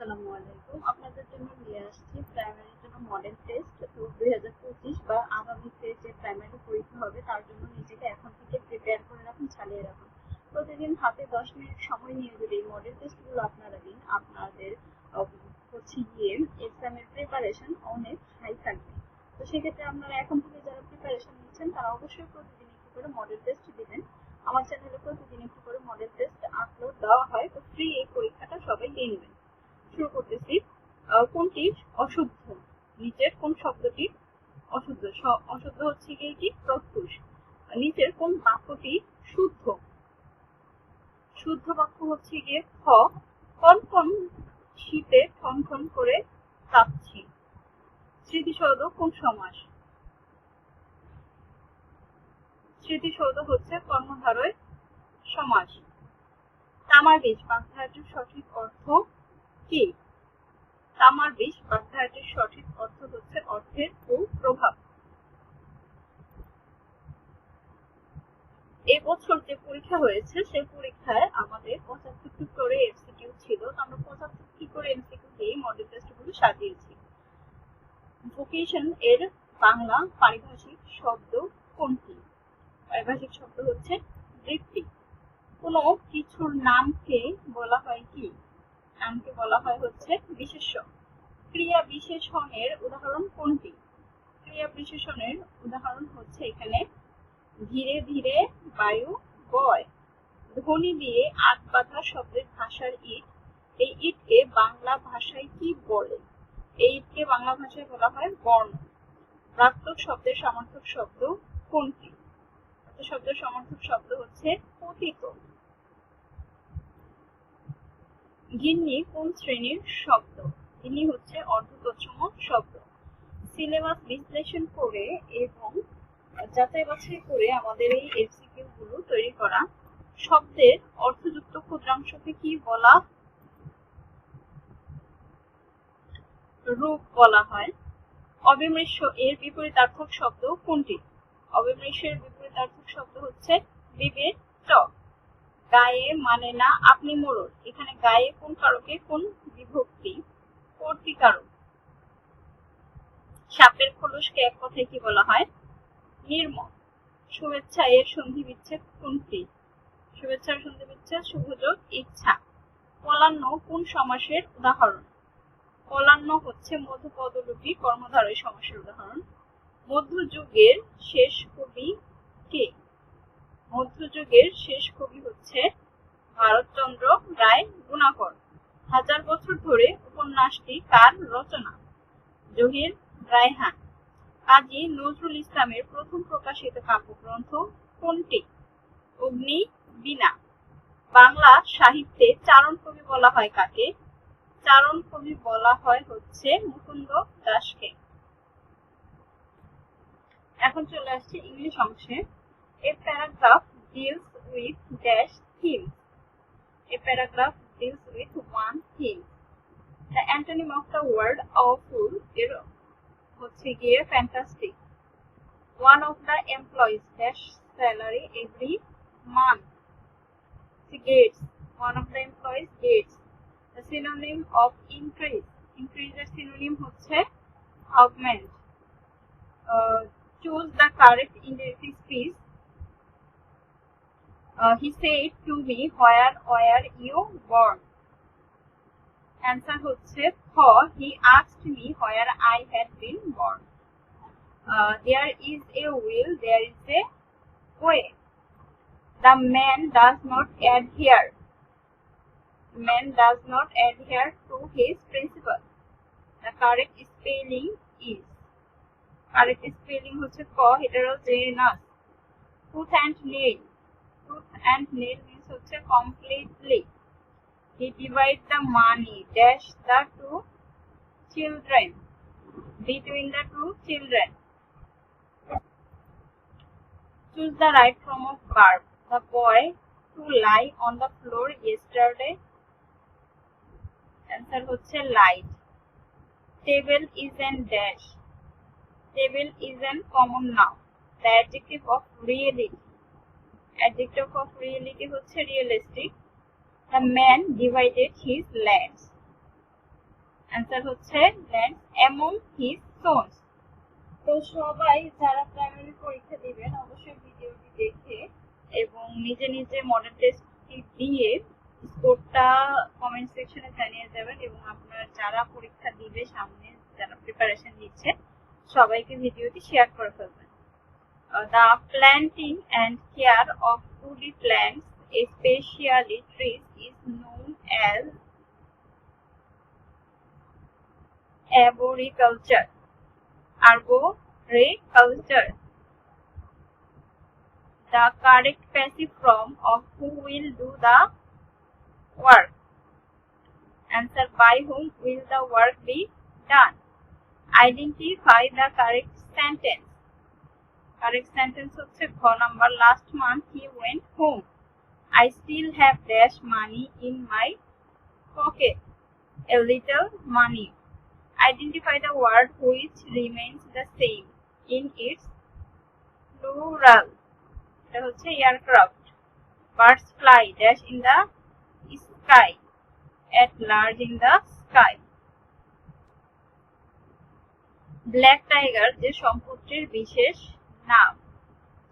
আসসালামু আলাইকুম। আপনাদের জন্য নিয়ে আসছি প্রাইমারির জন্য মডেল টেস্ট দুই হাজার পঁচিশ বা আগামীতে যে প্রাইমারি পরীক্ষা হবে, তার জন্য নিজেকে এখন থেকে প্রিপেয়ার করে রাখুন, চালিয়ে রাখুন। প্রতিদিন হাতে দশ মিনিট সময় নিয়ে যদি এই মডেল টেস্টগুলো আপনারা দিন, আপনাদের হচ্ছে গিয়ে এক্সামের প্রিপারেশন অনেক হাই থাকবে। তো সেক্ষেত্রে আপনারা এখন থেকে যারা প্রিপারেশন নিচ্ছেন, তারা অবশ্যই প্রতিদিন একটু করে মডেল টেস্ট দিবেন। আমার চ্যানেলে প্রতিদিন একটু করে মডেল টেস্ট আপলোড দেওয়া হয়, তো ফ্রি এই পরীক্ষাটা সবাই দিয়ে নেবেন। শুরু করতেছি। কোনটি অশুদ্ধ? নিচের কোন শব্দটি অশুদ্ধ? অশুদ্ধ হচ্ছে গিয়ে কি? প্রত্যুষ। নিচের কোন বাক্যটি শুদ্ধ? শুদ্ধ বাক্য হচ্ছে গিয়ে খ। শীতে করে স্মৃতিসৌধ কোন সমাস? স্মৃতিসৌধ হচ্ছে কর্মধারয় সমাস। তামার বীজ। সঠিক অর্থ কি? তামার বিষ বাগধারাটির সঠিক অর্থ হচ্ছে অর্থের কুপ্রভাব। এবছর যে পরীক্ষা হয়েছে, সেই পরীক্ষায় আমাদের পঁচাত্তরটি করে এমসিকিউ ছিল। আমরা পঁচাত্তরটি করে এমসিকিউ দিয়ে মডেল টেস্টগুলো সাজিয়েছি। ভোকেশন এর বাংলা পারিভাষিক শব্দ কোনটি? পারিভাষিক শব্দ হচ্ছে বৃত্তি। কোনো কিছুর নামকে বলা হয় কি? নামকে বলা হয় হচ্ছে বিশেষ্য। ক্রিয়া বিশেষণের উদাহরণ কোনটি? ক্রিয়া বিশেষণের উদাহরণ হচ্ছে এখানে ধীরে ধীরে বায়ু, বয়, ধ্বনি দিয়ে আট বাঁধা শব্দের ভাষার ইট। এই ইটকে বাংলা ভাষায় কি বলে? এই ইটকে বাংলা ভাষায় বলা হয় বর্ণ। প্রাপ্তক শব্দের সমার্থক শব্দ কোনটি? শব্দের সমার্থক শব্দ হচ্ছে পতিত গিন্নি কোন শ্রেণির শব্দ? গিন্নি হচ্ছে অর্ধতৎসম শব্দ। সিলেবাস বিশ্লেষণ করে এবং যাচাই বাছাই করে আমাদের এই এমসিকিউ গুলো তৈরি করা। শব্দের অর্থযুক্ত ক্ষুদ্রাংশকে কি বলা রূপ বলা হয়? অবিমৃশ্য এর বিপরীতার্থক শব্দ কোনটি? অবিমৃশ্য এর বিপরীতার্থক শব্দ হচ্ছে বিবেক চক গায়ে মানে না আপনি মোড়ল এখানে গায়ে কোন কারকে, কোন বিভক্তি? কর্তিকারক সাপের খোলসকে এক কথায় কি বলা হয়? নির্মল শুভেচ্ছা এর সন্ধি বিচ্ছেদ কোনটি? শুভেচ্ছার সন্ধি বিচ্ছেদ শুভযোগ ইচ্ছা। পলান্ন কোন সমাসের উদাহরণ? পলান্ন হচ্ছে মধ্যপদলোপী কর্মধারয় সমাসের উদাহরণ। মধ্যযুগের শেষ কবি কে? মধ্যযুগের শেষ কবি হচ্ছে ভারতচন্দ্র রায় গুণাকর। হাজার বছর ধরে উপন্যাসটি কার রচনা। জহির রায়হান। কাজী নজরুল ইসলামের প্রথম প্রকাশিত কাব্যগ্রন্থ কোনটি? অগ্নি বীণা। বাংলা সাহিত্যে চারণ কবি বলা হয় কাকে? চারণ কবি বলা হয় হচ্ছে মুকুন্দ দাসকে। এখন চলে আসছে ইংলিশ অংশে। A paragraph deals with dash themes. A paragraph deals with one theme. The antonym of the word awful গিয়ে fantastic. One of the employees dash salary every month. Gets. One of the employees gets. The synonym of increase. Increase এর synonym হচ্ছে augment. Uh, choose the correct indicative speech Uh, he said to me, where were you born? Answer হচ্ছে for he asked me where I had been born. Uh, there is a will, there is a way. The man does not adhere. The man does not adhere to his principle. The correct spelling is. Correct spelling হচ্ছে ক heterogeneous. Tooth and nail. Tooth and nail means হচ্ছে completely. He divide the money dash the two children between the two children. Choose the right form of verb. The boy to lie on the floor yesterday. Answer হচ্ছে light. Table is an dash. Table is an common noun. The adjective of reality. Adjective of reality হচ্ছে realistic. The man divided his lands. Answer হচ্ছে lands among his sons তো সবাই যারা primary পরীক্ষা দিবেন, অবশ্যই ভিডিওটি দেখে এবং নিজে নিজে মডেল টেস্টটি দিয়ে স্কোরটা কমেন্ট সেকশনে জানিয়ে যাবেন এবং আপনার যারা পরীক্ষা দিবে, সামনে যারা প্রিপারেশন নিচ্ছে, সবাইকে ভিডিওটি শেয়ার করে ফেলবেন Uh, the planting and care of woody plants, especially trees, is known as arboriculture. Arboriculture. The correct passive form of who will do the work. Answer by whom will the work be done? Identify the correct sentence. Correct sentence হচ্ছে খ number last month he went home I still have dash money in my pocket a little money identify the word which remains the same in its plural এটা হচ্ছে aircraft birds fly dash in the sky at large in the sky black tiger যে সম্পত্তির বিশেষ নাম।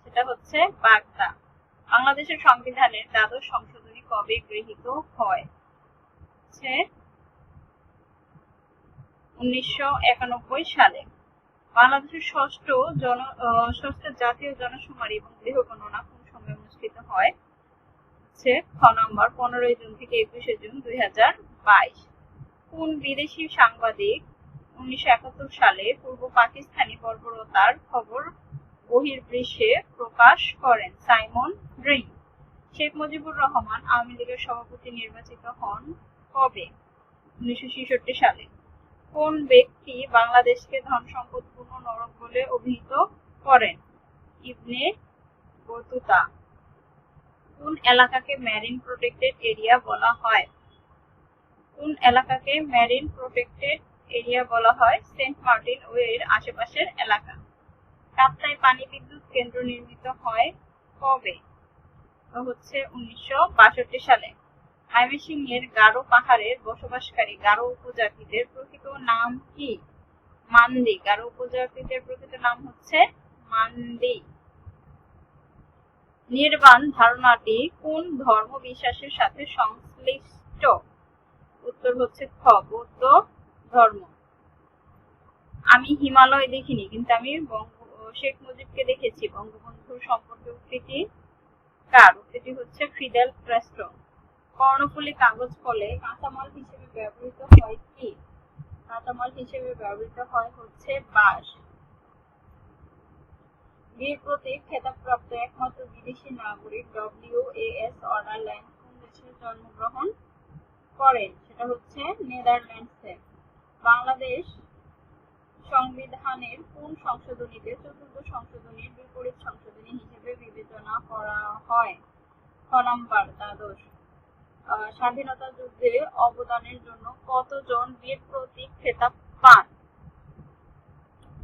সেটা হচ্ছে বাগদা। বাংলাদেশের সংবিধানের দ্বাদশ সংশোধনী কবে গৃহীত হয়? হচ্ছে উনিশশো একানব্বই সালে। বাংলাদেশের ষষ্ঠ জন ষষ্ঠ জাতীয় জনশুমারি এবং গৃহ গণনা কোন সময় অনুষ্ঠিত হয়? হচ্ছে খ নম্বর, পনেরোই জুন থেকে একুশে জুন দুই হাজার বাইশ। কোন বিদেশি সাংবাদিক উনিশশো একাত্তর সালে পূর্ব পাকিস্তানি বর্বরতার খবর বহির্বিশ্বে প্রকাশ করেন সাইমন ড্রিং শেখ মুজিবুর রহমান আওয়ামী লীগের সভাপতি নির্বাচিত হন কবে? উনিশশো ছেষট্টি সালে। কোন ব্যক্তি বাংলাদেশকে ধন সম্পদপূর্ণ নরক বলে অভিহিত করেন? Ibn Battuta. কোন এলাকাকে ম্যারিন প্রোটেক্টেড এরিয়া বলা হয়? কোন এলাকাকে ম্যারিন প্রোটেক্টেড এরিয়া বলা হয়? সেন্ট মার্টিন ও এর আশেপাশের এলাকা। কাপ্তাই পানি বিদ্যুৎ কেন্দ্র নির্মিত হয় কবে? হচ্ছে উনিশশো বাষট্টি সালে। ময়মনসিংহ এর গারো পাহাড়ের বসবাসকারী গারো উপজাতিদের প্রকৃত নাম কি? মান্দি। গারো উপজাতিদের প্রকৃত নাম হচ্ছে মান্দি। নির্বাণ ধারণাটি কোন ধর্ম বিশ্বাসের সাথে সংশ্লিষ্ট? উত্তর হচ্ছে খ, বৌদ্ধ ধর্ম। আমি হিমালয় দেখিনি, কিন্তু আমি বঙ্গ শেখ মুজিবকে দেখেছি, বঙ্গবন্ধুর সম্পর্কে উক্তিটি কার উক্তিটি হচ্ছে, ফিদেল ক্যাস্ট্রো কর্ণফুলী কাগজ ফলে কাঁচামাল হিসেবে ব্যবহৃত হয় কি? কাঁচামাল হিসেবে ব্যবহৃত হয় হচ্ছে বাঁশ। বীর প্রতীক, খেতাবপ্রাপ্ত একমাত্র বিদেশি নাগরিক ডব্লিউ এস অর্ডারল্যান্ড কোন দেশে জন্মগ্রহণ করেন। সেটা হচ্ছে নেদারল্যান্ডসে। বাংলাদেশ সংবিধানের কোন সংশোধনীতে চতুর্থ সংশোধনীর বিপরীত সংশোধনী হিসেবে বিবেচনা করা হয়? খ নাম্বার, দ্বাদশ। স্বাধীনতা যুদ্ধে অবদানের জন্য কতজন বীর প্রতীক খেতাব পান?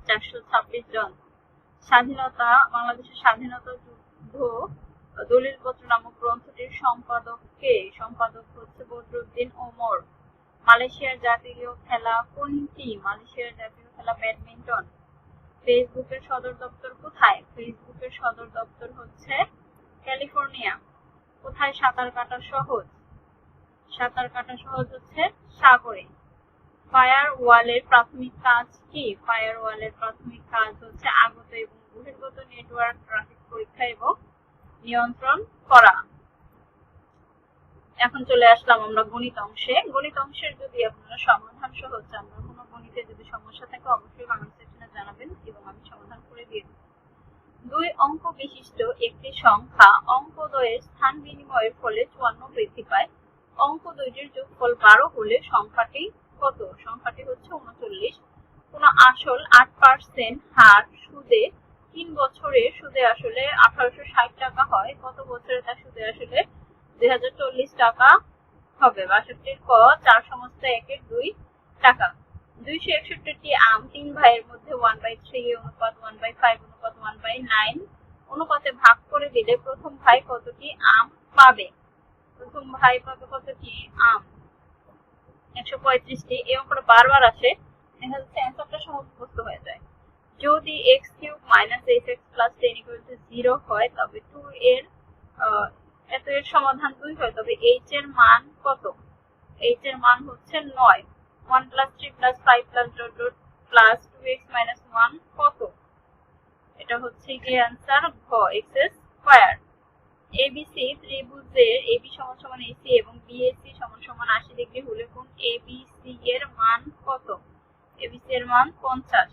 চারশো ছাব্বিশ জন। স্বাধীনতা, বাংলাদেশের স্বাধীনতা যুদ্ধ দলিলপত্র নামক গ্রন্থটির সম্পাদক কে? সম্পাদক হচ্ছে বদরুদ্দিন ওমর। মালয়েশিয়ার জাতীয় খেলা কোনটি? মালয়েশিয়ার জাতীয় খেলা ব্যাডমিন্টন। ফেসবুকের সদর দপ্তর কোথায়? ফেসবুকের সদর দপ্তর হচ্ছে ক্যালিফোর্নিয়া। কোথায়? সাঁতার কাটা সহজ সাঁতার কাটা সহজ হচ্ছে সাগরে। ফায়ার ওয়ালের প্রাথমিক কাজ কি? ফায়ার ওয়ালের প্রাথমিক কাজ হচ্ছে আগত এবং বহির্গত নেটওয়ার্ক, ট্রাফিক পরীক্ষা এবং নিয়ন্ত্রণ করা। এখন চলে আসলাম আমরা গণিত অংশে। গণিত অংশের যদি আপনারা সমাধান সহ চান, বা কোনো গণিতে যদি সমস্যা থাকে, অবশ্যই কমেন্ট সেকশনে জানাবেন এবং আমি সমাধান করে দিয়ে দেব। দুই অঙ্ক বিশিষ্ট একটি সংখ্যা অঙ্ক দ্বয়ের স্থান বিনিময়ের ফলে চুয়ান্ন বৃদ্ধি পায়। অঙ্ক দুইটির যোগফল বারো হলে সংখ্যাটি কত? সংখ্যাটি হচ্ছে উনচল্লিশ। কোন আসল আট পার্সেন্ট হার সুদে তিন বছরে সুদে আসলে আঠারোশো ষাট টাকা হয়। কত বছরে তা সুদে আসলে দুই হাজার চল্লিশ টাকা হবে। বাষট্টির ক, চার সমস্ত একের দুই টাকা। দুইশো একষট্টি আম তিন ভাইয়ের মধ্যে ওয়ান বাই থ্রি অনুপাত ওয়ান বাই ফাইভ অনুপাত ওয়ান বাই নাইন অনুপাতে ভাগ করে দিলে প্রথম ভাই কতটি? আম পাবে। প্রথম ভাই পাবে কতটি? আম। একশো পঁয়ত্রিশটি। এই অঙ্কটা বারবার আসে। দেখা যাচ্ছে অ্যান্সারটা মুখস্থ হয়ে যায়। যদি x cube minus h x plus ten equal to zero হয়, তবে টু এর এত এর সমাধান দুই হয়, তবে এইচ এর মান কত? এইচ এর মান হচ্ছে নয়। One plus three plus five plus dot dot plus two x minus one কত? এটা হচ্ছে গিয়ে অ্যান্সার ঘ এক্স স্কোয়ার এবিসি ত্রিভুজের এবি সমান সমান এসি এবং বিএসি সমান সমান আশি ডিগ্রি হলে কোন এবিসি এর মান কত? এবিসি এর মান পঞ্চাশ।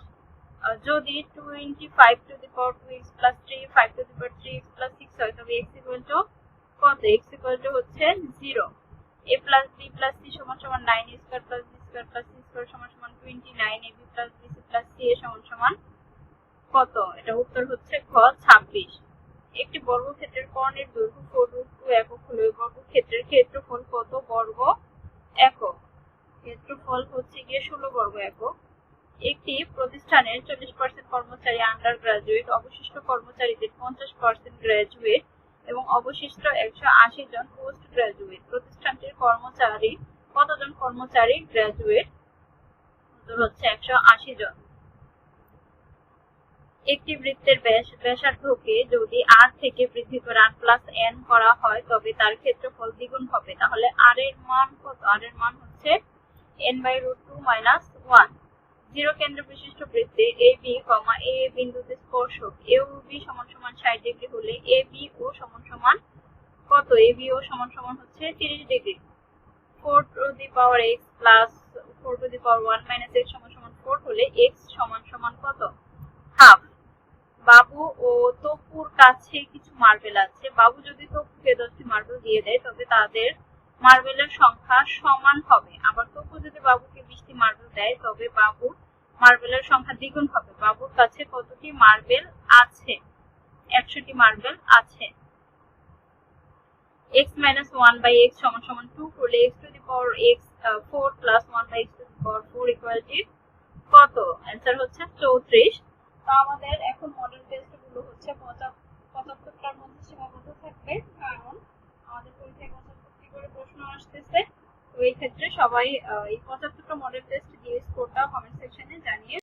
যদি twenty five to the power two x plus three five to the power three x plus six হয়, তবে এক্স ইকুয়াল টু কত? এক্স ইকুয়াল টু হচ্ছে zero a plus b plus c সমান সমান nine a square plus b square plus c square সমান সমান twenty nine a b plus c plus a সমান সমান কত? এটা উত্তর হচ্ছে খ, ছাব্বিশ। একটি বর্গক্ষেত্রের কর্ণের দৈর্ঘ্য ফোর রুট টু একক হলে ওই বর্গক্ষেত্রের ক্ষেত্রফল কত? বর্গ একক। ক্ষেত্রফল হচ্ছে গিয়ে ষোলো বর্গ একক। একটি প্রতিষ্ঠানের চল্লিশ পার্সেন্ট কর্মচারী আন্ডার গ্রাজুয়েট অবশিষ্ট কর্মচারীদের পঞ্চাশ পার্সেন্ট গ্রাজুয়েট এবং অবশিষ্ট একশো আশি জন পোস্ট গ্রাজুয়েট প্রতিষ্ঠানটির কর্মচারী, কতজন কর্মচারী গ্রাজুয়েট? হচ্ছে একশো আশি জন। একটি বৃত্তের ব্যাস, ব্যাসার্ধকে যদি আর থেকে বৃদ্ধি করে আর প্লাস এন করা হয়, তবে তার ক্ষেত্রফল দ্বিগুণ হবে। তাহলে আর এর মান কত? আর এর মান হচ্ছে n by root two minus one zero কেন্দ্র বিশিষ্ট বৃত্তে এ, বি, কমা, এ বিন্দুতে স্পর্শক। এ ও বি সমান সমান ষাট ডিগ্রি হলে এ, বি ও সমান সমান কত? এ, বি ও সমান সমান হচ্ছে তিরিশ degree. Four to the power x plus four to the power one minus x সমান সমান ফোর হলে এক্স সমান সমান কত? হাফ। বাবু ও তপুর কাছে কিছু মার্বেল আছে। বাবু যদি তপুকে দশটি মার্বেল দিয়ে দেয়, তবে তাদের মার্বেলের সংখ্যা সমান হবে। আবার তপু যদি বাবুকে বিশটি মার্বেল দেয় তবে বাবুর মার্বেলের সংখ্যা দ্বিগুণ হবে। বাবুর কাছে কতটি মার্বেল আছে? একশোটি মার্বেল আছে। x minus 1 by x সমান সমান 2 করলে x to the power x uh, 4 plus 1 by x to the power 4 equal কত? অ্যান্সার হচ্ছে 34 তো আমাদের এখন মডেল টেস্টগুলো হচ্ছে 75 টার মধ্যে সীমাবদ্ধ থাকবে। কারণ আমাদের পরীক্ষায় 75 করে প্রশ্ন আসতেছে। তো এই ক্ষেত্রে সবাই এই 75টা মডেল টেস্ট দিয়ে স্কোরটা কমেন্ট সেকশনে জানিয়ে।